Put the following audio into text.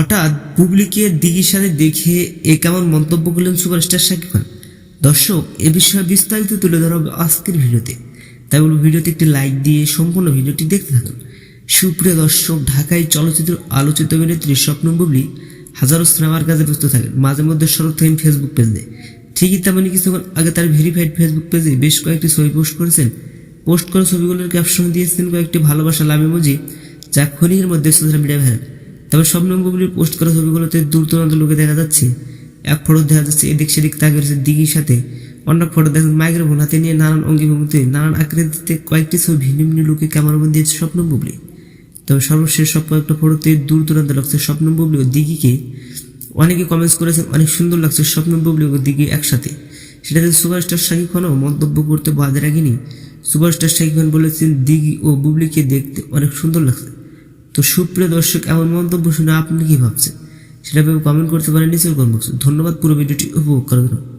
হঠাৎ দিঘির সাথে দেখে এ কেমন মন্তব্য করলেন সুপারস্টার শাকিব খান। দর্শক, এ বিষয়ে বিস্তারিত তুলে ধরা হবে আজকের ভিডিওতে। তাই বলব, ভিডিওতে একটি লাইক দিয়ে সম্পূর্ণ ভিডিওটি দেখতে থাকুন। সুপ্রিয় দর্শক, ঢাকায় চলচ্চিত্র আলোচিত অভিনেত্রী স্বপ্ন বুবলি হাজারো সিনেমার কাজে ব্যস্ত থাকেন। মাঝে মধ্যে সরব থাকেন ফেসবুক পেজে ঠিকই তেমনি কিছুক্ষণ আগে তার ভেরিফাইড ফেসবুক পেজে বেশ কয়েকটি ছবি পোস্ট করেছেন। পোস্ট করা ছবিগুলোর ক্যাপশন দিয়েছেন কয়েকটি ভালোবাসা লাভ ইমোজি যা ক্ষণিকের মধ্যে সোশ্যাল মিডিয়া ভাইরাল তবে স্বপ্ন বুবলির পোস্ট করা ছবিগুলোতে দূর দূরান্ত লোকে দেখা যাচ্ছে। এক ফটো দেখা যাচ্ছে এদিক সেদিক তাকে রয়েছে দিঘির সাথে। অন্য ফটো দেখেন মাইক্রোফোন হাতে নিয়ে নানান অঙ্গিভঙ্গিতে, নানান আকৃতিতে কয়েকটি ছবি ভিন্ন ভিন্ন লোকে ক্যামেরাবন্দি দিয়েছে স্বপ্ন বুবলি তবে সর্বশেষ সব কয়েকটা ফটোতে দূর দূরান্ত লাগছে স্বপ্ন বুবলি ও দিঘিকে। অনেকে কমেন্টস করেছেন, অনেক সুন্দর লাগছে স্বপ্ন বুবলি ও দিঘি একসাথে। সেটাতে সুপারস্টার শাকিব খানও মন্তব্য করতে বাধে রাখেনি। সুপারস্টার শাকিব খান বলেছেন, দিঘি ও বুবলিকে দেখতে অনেক সুন্দর লাগছে। তো সুপ্রিয় দর্শক, এমন মন্তব্য শুনে আপনি কি ভাবছেন? সেটা ভেবে কমেন্ট করতে পারেন, নিচের কমেন্ট ধন্যবাদ, পুরো ভিডিওটি উপভোগ করার জন্য।